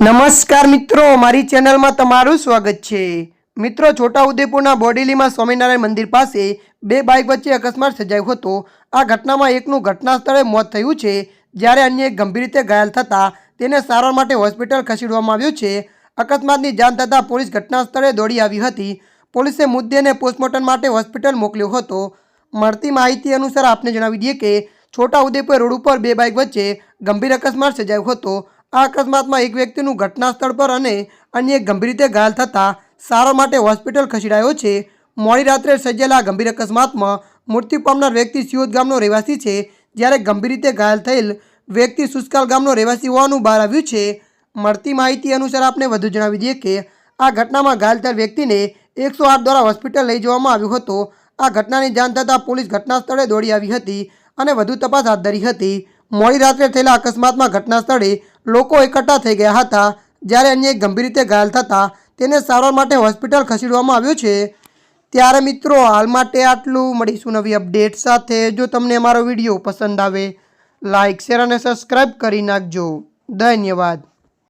નમસ્કાર મિત્રો, મારી ચેનલમાં તમારું સ્વાગત છે. મિત્રો, છોટાઉદેપુરના બોડેલીમાં સ્વામિનારાયણ મંદિર પાસે બે બાઇક વચ્ચે અકસ્માત સર્જાયો હતો. આ ઘટનામાં એકનું ઘટના સ્થળે મોત થયું છે, જ્યારે અન્ય એક ગંભીર રીતે ઘાયલ થતાં તેને સારવાર માટે હોસ્પિટલ ખસેડવામાં આવ્યો છે. અકસ્માતની જાણ થતાં પોલીસ ઘટના સ્થળે દોડી આવી હતી. પોલીસે મુદ્દેને પોસ્ટમોર્ટમ માટે હોસ્પિટલ મોકલ્યો હતો. મળતી માહિતી અનુસાર આપને જણાવી દઈએ કે, છોટાઉદેપુર રોડ ઉપર બે બાઇક વચ્ચે ગંભીર અકસ્માત સર્જાયો હતો. આ અકસ્માતમાં એક વ્યક્તિનું ઘટના સ્થળ પર અને અન્ય ગંભીર રીતે ઘાયલ થતાં સારવાર માટે હોસ્પિટલ ખસેડાયો છે. મોડી રાત્રે સર્જાયેલા ગંભીર અકસ્માતમાં મૃત્યુ પામનાર વ્યક્તિ સિયોદ ગામનો રહેવાસી છે. જ્યારે ગંભીર રીતે ઘાયલ થયેલ વ્યક્તિ સુસ્કાલ ગામનો રહેવાસી હોવાનું બહાર આવ્યું છે. મળતી માહિતી અનુસાર આપને વધુ જણાવી દઈએ કે આ ઘટનામાં ઘાયલ થયેલ વ્યક્તિને એકસો આઠ દ્વારા હોસ્પિટલ લઈ જવામાં આવ્યો હતો. આ ઘટનાની જાણ થતાં પોલીસ ઘટના સ્થળે દોડી આવી હતી અને વધુ તપાસ હાથ ધરી હતી. મોડી રાત્રે થયેલા અકસ્માતમાં ઘટના સ્થળે લોકો એકઠા થઈ ગયા હતા. જ્યારે અન્ય એક ગંભીર રીતે ઘાયલ થતા તેને સારવાર માટે હોસ્પિટલ ખસેડવામાં આવ્યો છે. ત્યારે મિત્રો, હાલ માટે આટલું. મળીશું નવી અપડેટ સાથે. જો તમને અમારો વીડિયો પસંદ આવે લાઇક શેર અને સબસ્ક્રાઈબ કરી નાખજો. ધન્યવાદ.